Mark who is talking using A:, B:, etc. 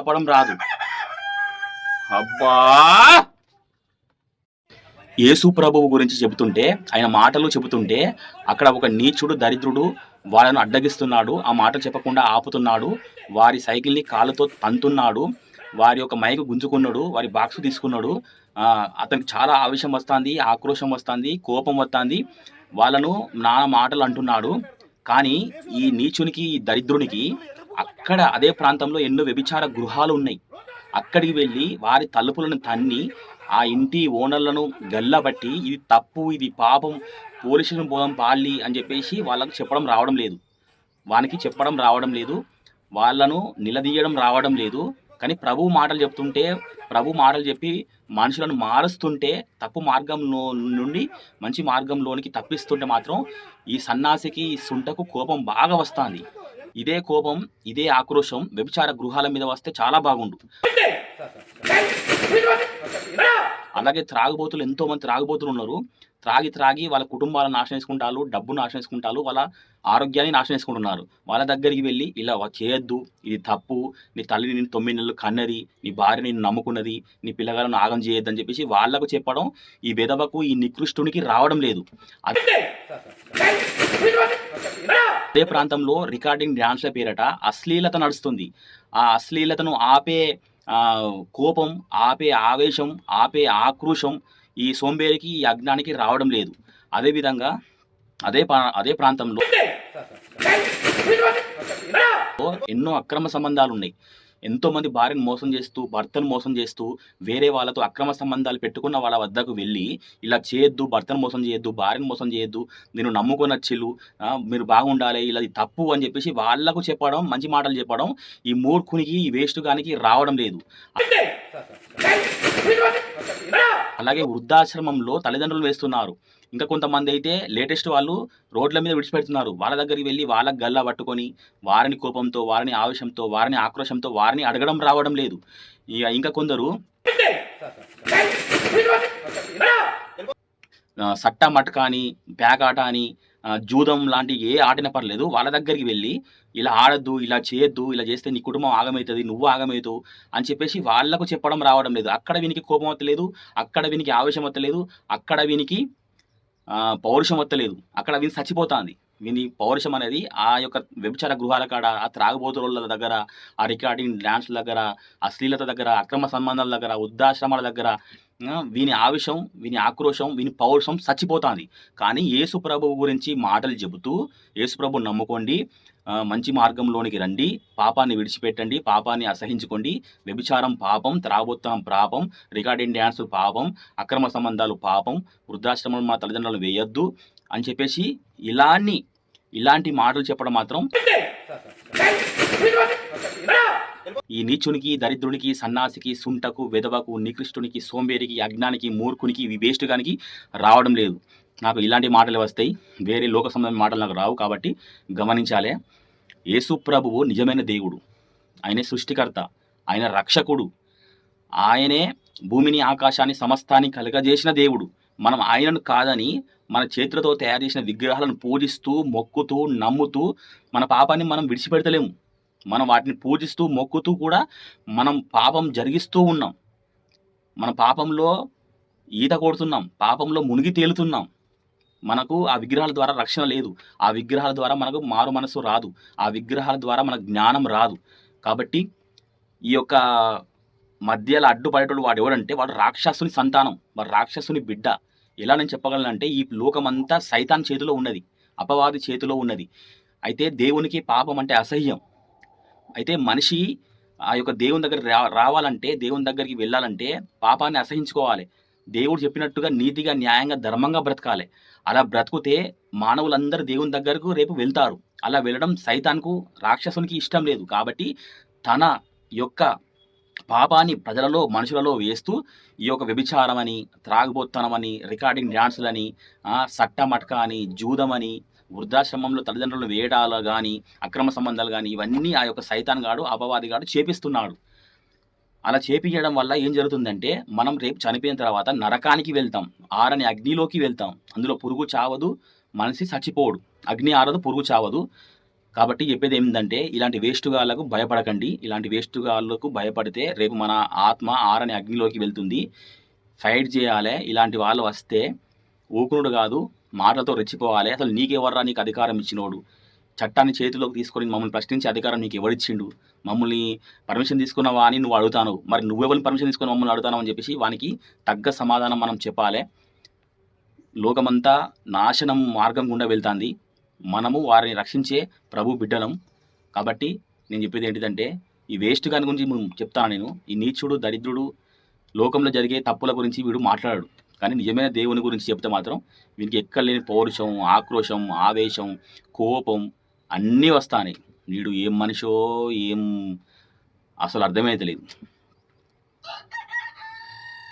A: ఆపడం రాదు. అబ్బా! యేసు ప్రభువు గురించి చెబుతుంటే ఆయన మాటలు చెబుతుంటే అక్కడ ఒక నీచుడు దరిద్రుడు వాళ్ళను అడ్డగిస్తున్నాడు ఆ మాటలు చెప్పకుండా ఆపుతున్నాడు వారి సైకిల్ని కాళ్ళతో తంతున్నాడు వారి యొక్క మైకు గుంజుకున్నాడు వారి బాక్స్ తీసుకున్నాడు. అతనికి చాలా ఆవేశం వస్తుంది ఆక్రోశం వస్తుంది కోపం వస్తుంది వాళ్ళను నానా మాటలు అంటున్నాడు. కానీ ఈ నీచునికి ఈ దరిద్రునికి అక్కడ అదే ప్రాంతంలో ఎన్నో వ్యభిచార గృహాలు ఉన్నాయి. అక్కడికి వెళ్ళి వారి తలుపులను తన్ని ఆ ఇంటి ఓనర్లను గల్లబట్టి ఇది తప్పు ఇది పాపం పోలీసులను పోదాం పాలి అని చెప్పేసి వాళ్ళకు చెప్పడం రావడం లేదు. వానికి చెప్పడం రావడం లేదు. వాళ్ళను నిలదీయడం రావడం లేదు. కానీ ప్రభు మాటలు చెప్తుంటే ప్రభు మాటలు చెప్పి మనుషులను మారుస్తుంటే తప్పు మార్గంలో నుండి మంచి మార్గంలోనికి తప్పిస్తుంటే మాత్రం ఈ సన్నాసికి ఈ సుంటకు కోపం బాగా వస్తుంది. ఇదే కోపం ఇదే ఆక్రోశం వ్యభిచార గృహాల మీద వస్తే చాలా బాగుండు. అలాగే త్రాగుబోతులు ఎంతో మంది త్రాగుబోతులు ఉన్నారు. త్రాగి త్రాగి వాళ్ళ కుటుంబాలను నాశనం చేసుకుంటారు డబ్బును నాశనం చేసుకుంటారు వాళ్ళ ఆరోగ్యాన్ని నాశనం చేసుకుంటున్నారు. వాళ్ళ దగ్గరికి వెళ్ళి ఇలా చేయొద్దు ఇది తప్పు నీ తల్లిని నేను తొమ్మిది నెలలు కన్నది నీ భార్య నేను నమ్ముకున్నది నీ పిల్లగాలను ఆగం చేయొద్దని చెప్పేసి వాళ్ళకు చెప్పడం ఈ విధవకు ఈ నికృష్టునికి రావడం లేదు. అదే ప్రాంతంలో రికార్డింగ్ డ్యాన్స్ల పేరట అశ్లీలత నడుస్తుంది. ఆ అశ్లీలతను ఆపే కోపం ఆపే ఆవేశం ఆపే ఆక్రోశం ఈ సోంబేరికి ఈ అజ్ఞానికి రావడం లేదు. అదేవిధంగా అదే అదే ప్రాంతంలో ఎన్నో అక్రమ సంబంధాలు ఉన్నాయి ఎంతో మంది భార్యను మోసం చేస్తూ భర్తను మోసం చేస్తూ వేరే వాళ్ళతో అక్రమ సంబంధాలు పెట్టుకున్న వాళ్ళ వద్దకు వెళ్ళి ఇలా చేయొద్దు భర్తను మోసం చేయొద్దు భార్యను మోసం చేయొద్దు నేను నమ్ముకొని వచ్చిల్లు మీరు బాగుండాలి ఇలా తప్పు అని చెప్పేసి వాళ్ళకు చెప్పడం మంచి మాటలు చెప్పడం ఈ మూర్ఖునికి ఈ వేస్ట్ గానికి రావడం లేదు. అలాగే వృద్ధాశ్రమంలో తల్లిదండ్రులు వేస్తున్నారు. ఇంకా కొంతమంది అయితే లేటెస్ట్ వాళ్ళు రోడ్ల మీద విడిచిపెడుతున్నారు. వాళ్ళ దగ్గరికి వెళ్ళి వాళ్ళకి గల్లా పట్టుకొని వారిని కోపంతో వారిని ఆవేశంతో వారిని ఆక్రోశంతో వారిని అడగడం రావడం లేదు. ఇక ఇంకా కొందరు సట్ట సట్టా మటక అని ఆట అని జూదం లాంటి ఏ ఆటన పర్లేదు. వాళ్ళ దగ్గరికి వెళ్ళి ఇలా ఆడద్దు ఇలా చేయొద్దు ఇలా చేస్తే నీ కుటుంబం ఆగమవుతుంది నువ్వు ఆగమవుతావు అని చెప్పేసి వాళ్ళకు చెప్పడం రావడం లేదు. అక్కడ వీనికి కోపం వత్తలేదు అక్కడ వీనికి ఆవేశం వత్తలేదు అక్కడ వీనికి పౌరుషం వత్తలేదు. అక్కడ వీని చచ్చిపోతుంది. వీని పౌరుషం అనేది ఆ యొక్క వ్యభిచార గృహాల కాడ ఆ త్రాగబోతుల దగ్గర ఆ రికార్డింగ్ డ్యాన్స్ల దగ్గర అశ్లీలత దగ్గర అక్రమ సంబంధాల దగ్గర వృద్ధాశ్రమాల దగ్గర వీని ఆవేశం వీని ఆక్రోశం వీని పౌరుషం చచ్చిపోతుంది. కానీ యేసు ప్రభువు గురించి మాటలు చెబుతూ యేసు ప్రభు నమ్ముకోండి మంచి మార్గంలోనికి రండి పాపాన్ని విడిచిపెట్టండి పాపాన్ని అసహించుకోండి. వ్యభిచారం పాపం త్రాగోత్తనం పాపం రికార్డింగ్ డ్యాన్స్ పాపం అక్రమ సంబంధాలు పాపం వృద్ధాశ్రమం మా తల్లిదండ్రులను వేయొద్దు అని చెప్పేసి ఇలాన్ని ఇలాంటి మాటలు చెప్పడం మాత్రం ఈ నీచునికి దరిద్రునికి సన్నాసికి సుంటకు వెదవకు నికృష్టునికి సోంబేరికి అజ్ఞానికి మూర్ఖునికి వివేష్టుగానికి రావడం లేదు. నాకు ఇలాంటి మాటలు వస్తాయి. వేరే లోక సంబంధమైన మాటలు నాకు రావు కాబట్టి గమనించాలే. యేసు ప్రభువు నిజమైన దేవుడు. ఆయనే సృష్టికర్త. ఆయన రక్షకుడు. ఆయనే భూమిని ఆకాశాన్ని సమస్తాన్ని కలగజేసిన దేవుడు. మనం ఆయనను కాదని మన చేతులతో తయారు చేసిన విగ్రహాలను పూజిస్తూ మొక్కుతూ నమ్ముతూ మన పాపాన్ని మనం విడిచిపెడతలేము. మనం వాటిని పూజిస్తూ మొక్కుతూ కూడా మనం పాపం జరిగిస్తూ ఉన్నాం. మన పాపంలో ఈత కొడుతున్నాం. పాపంలో మునిగి తేలుతున్నాం. మనకు ఆ విగ్రహాల ద్వారా రక్షణ లేదు. ఆ విగ్రహాల ద్వారా మనకు మారు మనసు రాదు. ఆ విగ్రహాల ద్వారా మనకు జ్ఞానం రాదు. కాబట్టి ఈ యొక్క మధ్యలో అడ్డుపడేటోడు వాడు ఎవడంటే వాడు రాక్షసుని సంతానం వాడు రాక్షసుని బిడ్డ. ఎలా నేను చెప్పగలనంటే ఈ లోకమంతా సైతాన్ చేతిలో ఉన్నది అపవాది చేతిలో ఉన్నది. అయితే దేవునికి పాపం అంటే అసహ్యం. అయితే మనిషి ఆ యొక్క దేవుని దగ్గర రా రావాలంటే దేవుని దగ్గరికి వెళ్ళాలంటే పాపాన్ని అసహించుకోవాలి. దేవుడు చెప్పినట్టుగా నీతిగా న్యాయంగా ధర్మంగా బ్రతకాలి. అలా బ్రతుకుతే మానవులందరూ దేవుని దగ్గరకు రేపు వెళ్తారు. అలా వెళ్ళడం సైతాన్కు రాక్షసునికి ఇష్టం లేదు. కాబట్టి తన యొక్క పాపాన్ని ప్రజలలో మనుషులలో వేస్తూ ఈ యొక్క వ్యభిచారం అని త్రాగుబోత్తనమని రికార్డింగ్ డ్యాన్సులని ఆ, సట్ట అని జూదమని వృద్ధాశ్రమంలో తల్లిదండ్రులను వేయడాలు కానీ అక్రమ సంబంధాలు కానీ ఇవన్నీ ఆ యొక్క సైతాన్ గాడు అపవాదిగాడు చేపిస్తున్నాడు. అలా చేపించడం వల్ల ఏం జరుగుతుందంటే మనం రేపు చనిపోయిన తర్వాత నరకానికి వెళ్తాం. ఆరని అగ్నిలోకి వెళ్తాం. అందులో పురుగు చావదు మనిషి చచ్చిపోడు. అగ్ని ఆరదు పురుగు చావదు. కాబట్టి చెప్పేది ఏంటంటే ఇలాంటి వేస్టుగాళ్ళకు భయపడకండి. ఇలాంటి వేస్టుగాళ్ళకు భయపడితే రేపు మన ఆత్మ ఆరని అగ్నిలోకి వెళ్తుంది. ఫైట్ చేయాలి. ఇలాంటి వాళ్ళు వస్తే ఊకునుడు కాదు మాటలతో రెచ్చిపోవాలి. అసలు నీకెవర్రా నీకు అధికారం ఇచ్చినోడు? చట్టాన్ని చేతిలోకి తీసుకొని మమ్మల్ని ప్రశ్నించే అధికారం నీకు ఎవరిచ్చిండు? మమ్మల్ని పర్మిషన్ తీసుకున్నావా అని నువ్వు అడుగుతాను మరి నువ్వెవరిని పర్మిషన్ తీసుకుని మమ్మల్ని అడుగుతాను అని చెప్పేసి వానికి తగ్గ సమాధానం మనం చెప్పాలి. లోకమంతా నాశనం మార్గం గుండా వెళ్తుంది. మనము వారిని రక్షించే ప్రభు బిడ్డలం. కాబట్టి నేను చెప్పేది ఏంటిదంటే ఈ వేస్ట్ గాని గురించి చెప్తాను నేను. ఈ నీచుడు దరిద్రుడు లోకంలో జరిగే తప్పుల గురించి వీడు మాట్లాడాడు. కానీ నిజమైన దేవుని గురించి చెప్తే మాత్రం వీనికి ఎక్కలేని పౌరుషం ఆక్రోషం ఆవేశం కోపం అన్నీ వస్తాయి వీడు ఏం మనిషో ఏం అసలు అర్థమైతే లేదు